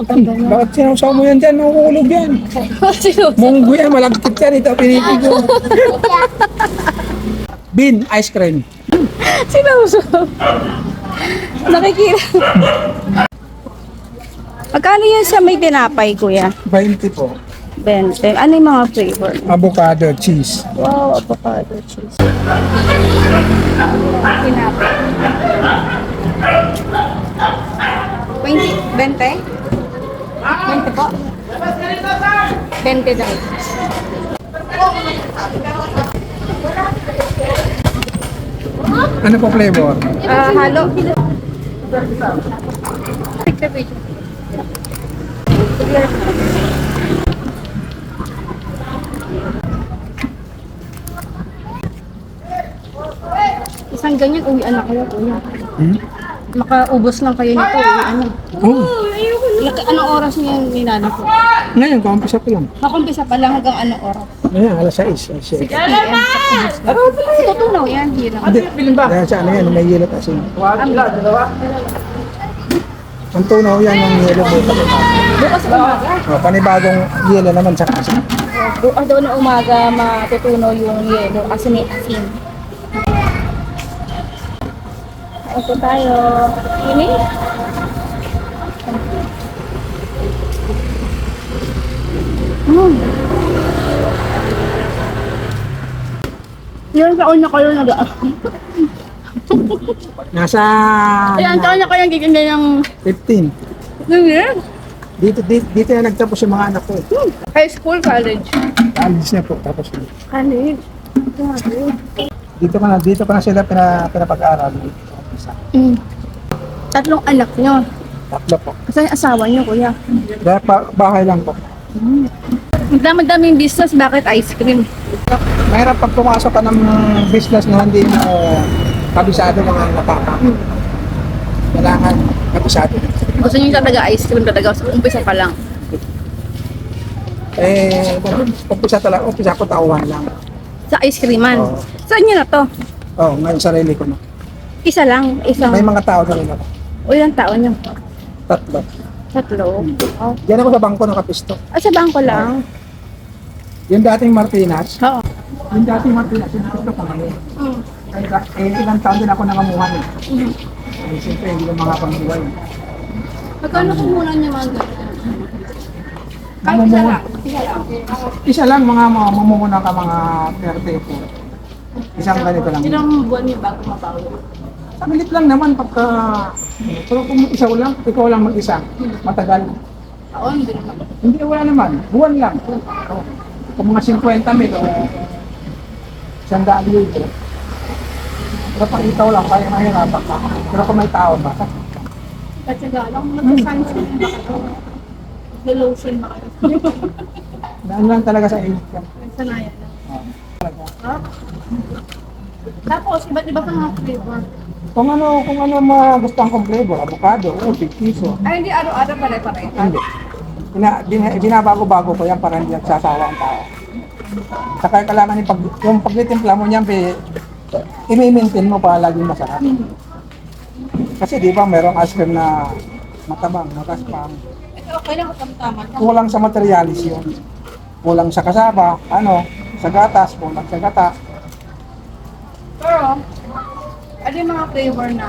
Bakit sinawsaw mo yan dyan? Nakukulog yan. Munggo yan, malagkit yan. Ito, pinipigo. Bean, ice cream. Sino? Nakikita. Magkano yan sa may tinapay, kuya? 20 po. 20. Ano yung mga flavor? Avocado, cheese. Wow, avocado cheese. Tinapay. 20? 20? 20 po? 20 daw. Ano po flavor? Ah, halo. Isang ganyan, uwi anak kayo, kuya. Hmm? Makaubos lang kayo nito, uwi ano. Oh, Laki, anong oras niya yung ninana ko? ngayon, kaumpisa ko lang. Nakumpisa pa lang hanggang anong oras? Ngayon, alas 6. Alas 6. PM. Tutunaw yan, hirap. Hindi, dahil sa ano yan, may yelo kasi. Ang tunaw yan, yung yelo mo. Bukas umaga. Oh, panibagong yelo naman sa kasi. Bukas daw na umaga matutunaw yung yelo kasi may asin. Ito tayo. Ini? Hmm. Ilang taon na kayo nag Nasa Ilang taon na kayo giginda ng 15. New Year? Dito, dito, dito na nagtapos yung mga anak ko. High school, college? College na po, tapos na. College. Grabe. Dito ka na, dito ka na sila pina, pinapag-aral. Isa. Mm. Tatlong anak nyo. Tatlo po. Kasi asawa nyo, kuya. Dahil pa, bahay lang po. Ang dami-daming business, bakit ice cream? Mahirap pag pumasok ka ng business na hindi mo kabisado mga napaka. Kailangan kabisado. Gusto nyo talaga ice cream talaga, sa umpisa pa lang. Eh, umpisa talaga, umpisa ko tauhan lang. Sa ice creaman. Oo. Saan nyo na to? Oh, ngayon sarili ko na. Isa lang, isang... May mga tao na rin ako. O ilang taon nyo? Tatlo. Tatlo. Oh. Diyan ako sa bangko nakapisto. Ah, sa bangko lang. Yung dating Martinez, Oo. yung dating Martinez, yung gusto ko ngayon. Mm. Kaya eh, ilang taon din ako nangamuhan eh. Mm. Eh, siyempre, hindi ko mga pangbuhay. Magkano muna nyo mga ganyan? Kahit isa lang. Isa lang. Isa lang mga mga mamumuna ka mga 30 po. Isang ganito lang. Ilang buwan nyo bago mabawi? Saglit lang naman pagka... Pero kung isa lang, ikaw lang mag-isa. Matagal. Oo, hindi naman. Hindi, wala naman. Buwan lang. Oh. Kung mga 50 mil o isang daan libo. Pero pag ikaw lang, kaya mahirapan ka. Pero kung may tao ba? Kasi galang, magsa-sunshine ba kayo? Mag-lotion ba kayo? Daan lang talaga sa init yan. Sanayan lang. Talaga. Ha? Tapos, iba't iba mga flavor. Kung ano, kung ano magustuhan kong flavor, avocado, o big piso. Ay, hindi araw-araw pare-pare. Hindi. Bina, bin, binabago-bago ko yan para hindi nagsasawa ang tao. Saka kailangan yung, pag, yung pagtitimpla mo niyan, i-maintain mo para laging masarap. Kasi di ba merong ice cream na matabang, mataspang. Okay lang kung tama. Kulang sa materialis yun. Kulang sa kasaba, ano, sa gatas, kulang sa gata. Pero, ano yung mga flavor na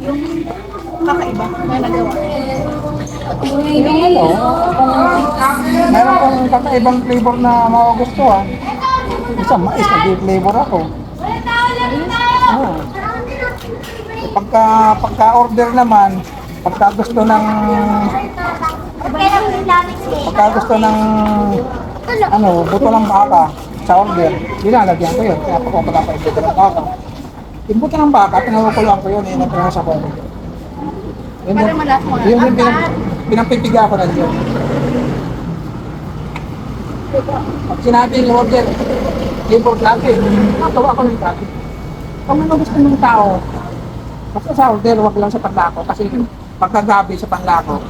yung kakaiba na nagawa? Yung ano, meron kong kakaibang flavor na magugustuhan, isa mais, nag-flavor ako. Oo. Pagka, pagka order naman, pagka gusto ng pagka gusto ng ano, buto ng baka sa order, dinalagyan ko yun. Kaya pag pagkakaibig ko ng baka. Yung buto ng baka, pinakukulang ko yun, yun ang pinasa ko. Yun Para yung, malasa mo yun yung pinag, pinagpipiga ko na yun. Pag sinabi yung order, import lagi, natawa ko ng dati. Kung ano gusto ng tao, basta sa order, wag lang sa panlako. Kasi pagkagabi sa Panglako,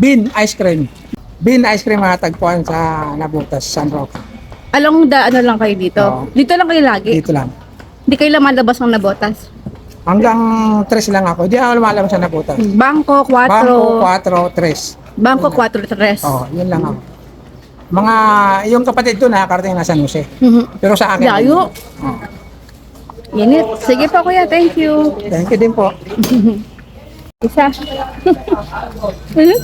Bean ice cream. Bean ice cream matagpuan sa Nabutas, San Roque. Along the ano lang kayo dito? Oo. Dito lang kayo lagi? Dito lang. Hindi kayo lumalabas ng Nabotas? Hanggang 3 lang ako. Hindi ako lumalabas sa Nabutas. Bangko, 4. Bangko, 4, 3. Bangko, 4, 3. Oo, yun lang ako. Mga, yung kapatid ko na, karating na San Jose. Mm-hmm. Pero sa akin. Layo. Oo. Init. Sige po kuya, thank you. Thank you din po. Isa. ano?